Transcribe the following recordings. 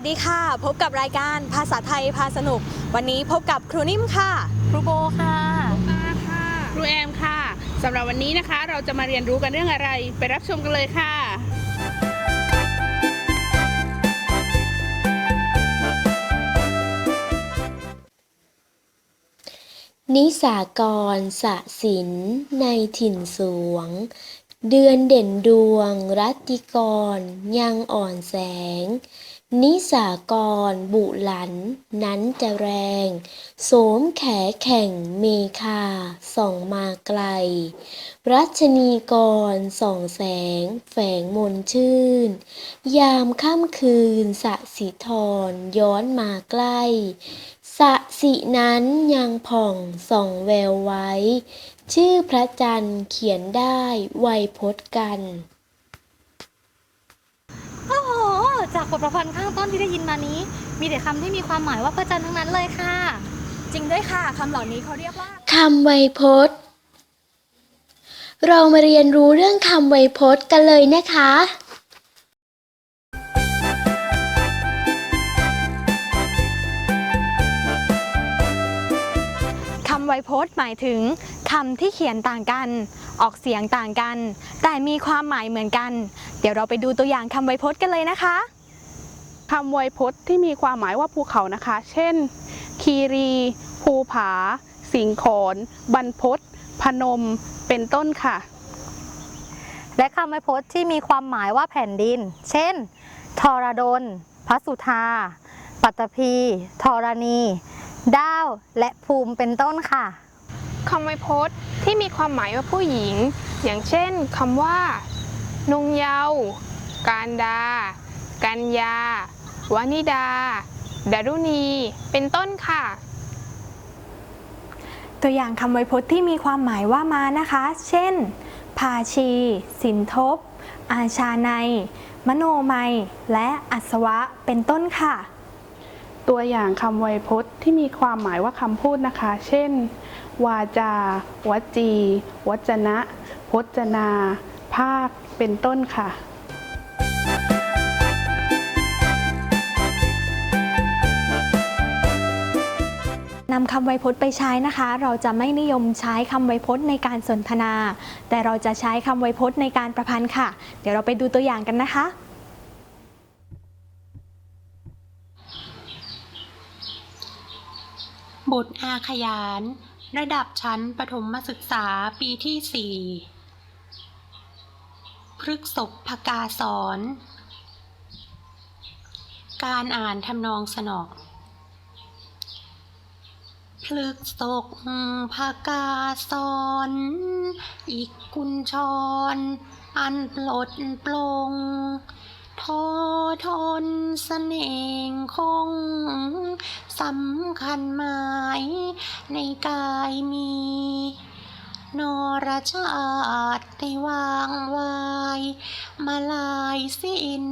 การภาษาไทยพาสนุก วันนี้พบกับครูนิ่มค่ะ ครูโบค่ะอาค่ะ ครูแอมค่ะสำหรับวันนี้นะคะ เราจะมาเรียนรู้กันเรื่องอะไร ไปรับชมกันเลยค่ะนิสากรสะสินในถิ่นสวง เดือนเด่นดวง รัตติกรยังอ่อนแสง นิสากร บุหลัน นั้นจะแรง โสมแขแข่งเมคา ส่องมาไกล รัชนีกร ส่องแสง แฝงมนชื่น ยามค่ำคืนสะสิธรย้อนมาใกล้สะสินั้นยังผ่องส่องแววไว้ ชื่อพระจันทร์เขียนได้ไวยพจน์กัน โอ้โห จากบทประพันธ์ข้างต้นที่ได้ยินมานี้ มีแต่คำที่มีความหมายว่าพระจันทร์ทั้งนั้นเลยค่ะ จริงด้วยค่ะคำเหล่านี้เขาเรียกว่าคำไวยพจน์ เรามาเรียนรู้เรื่องคำไวยพจน์กันเลยนะคะคำไวยพจน์หมายถึงคำที่เขียนต่างกัน ออกเสียงต่างกัน แต่มีความหมายเหมือนกัน เดี๋ยวเราไปดูตัวอย่างคำไวยพจน์กันเลยนะคะ คำไวยพจน์ที่มีความหมายว่าภูเขานะคะ เช่น คีรี ภูผา สิงขรบรรพตพนม เป็นต้นค่ะ และคำไวยพจน์ที่มีความหมายว่าแผ่นดิน เช่น ทรดล พระสุธา ปัตตภีธรณีดาวและภูมิเป็นต้นค่ะคำไวยพจน์ที่มีความหมายว่าผู้หญิง อย่างเช่นคำว่า นุงเยาว์การดา กัญญา วานิดา ดารุณี เป็นต้นค่ะ ตัวอย่างคำไวยพจน์ที่มีความหมายว่ามานะคะ เช่น ภาชี สินทบ อาชาในยมโนมัย และอัศวะ เป็นต้นค่ะ ตัวอย่างคำไวยพจน์ที่มีความหมายว่าคำพูดนะคะ เช่น วาจา วจี วจนะ พจนา ภาค เป็นต้นค่ะ นำคำไวยพจน์ไปใช้นะคะ เราจะไม่นิยมใช้คำไวยพจน์ในการสนทนา แต่เราจะใช้คำไวยพจน์ในการประพันธ์ค่ะ เดี๋ยวเราไปดูตัวอย่างกันนะคะ บุตรอาขยาน ระดับชั้นประถมศึกษาปีที่สี่พฤกษบพกาสอน การอ่านทำนองสนอ พฤกษกพกาสอนอีกกุญชรอันปลดปลงโททนเสน่งคงสำคัญหมายในกายมี นรชาติได้วางไว้มาลายสิ้น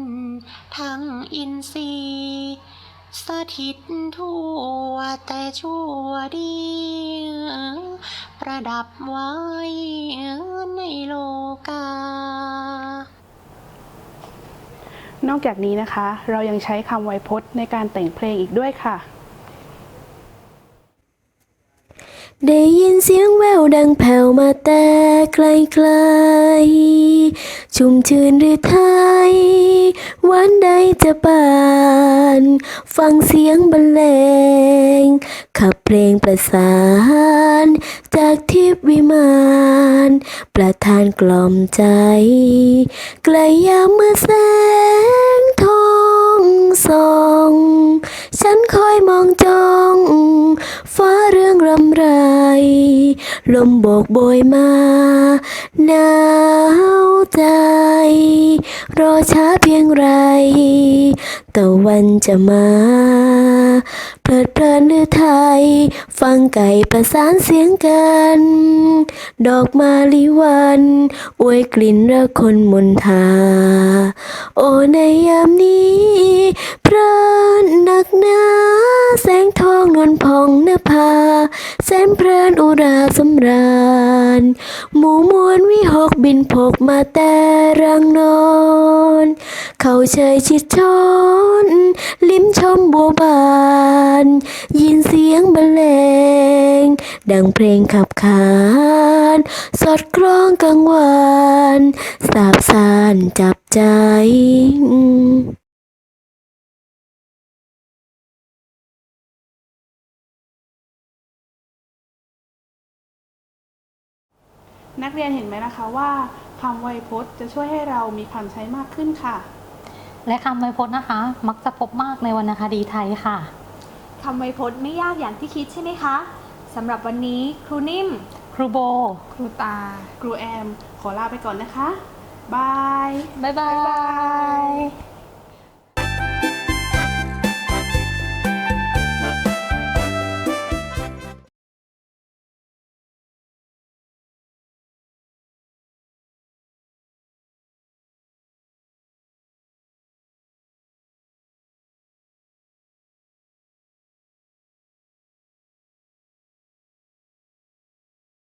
ทั้งอินทรีย์ สถิตทั่วแต่ชั่วดี ประดับไว้ในโลกา นอกจากนี้นะคะ เรายังใช้คำไวยพจน์ในการแต่งเพลงอีกด้วยค่ะ ได้ยินเสียงแววดังแผ่วมาแต่ไกลไกลๆชุ่มชื่นหรือไทย วันใดจะบาน ฟังเสียงบรรเลง ขับเพลงประสาน จากทิพวิมาน ประทานกล่อมใจ ไกลยามเมื่อแสงทองส่อง ฉันคอยมองจ้อง ฟ้าเรื่องรำไร ลมโบกโบยมาหนาวใจ รอช้าเพียงไรตะวันจะมาเพลิดเพลินหรือไทย ฟังไก่ประสานเสียงกัน ดอกมาลิวันอวยกลิ่นระคนมนทา โอในยามนี้ พระนักหนาแสงทองนวลพองนภาแส นเพลินอุราสำราญ หมู่มวลวิหกบินพกมาแต่รังนอน เขาเชยชิดชน ลิ้มชมบัวบาน ยินเสียงบรรเลง ดังเพลงขับขานสอดคล้องกังวาน สาบสานจับใจ นักเรียนเห็นไหมนะคะว่าคำไวยพจน์จะช่วยให้เรามีคำใช้มากขึ้นค่ะ และคำไวยพจน์นะคะ มักจะพบมากในวรรณคดีไทยค่ะ คำไวยพจน์ไม่ยากอย่างที่คิดใช่ไหมคะสำหรับวันนี้ครูนิ่ม ครูโบ ครูตา ครูแอม ขอลาไปก่อนนะคะบาย บ๊ายบาย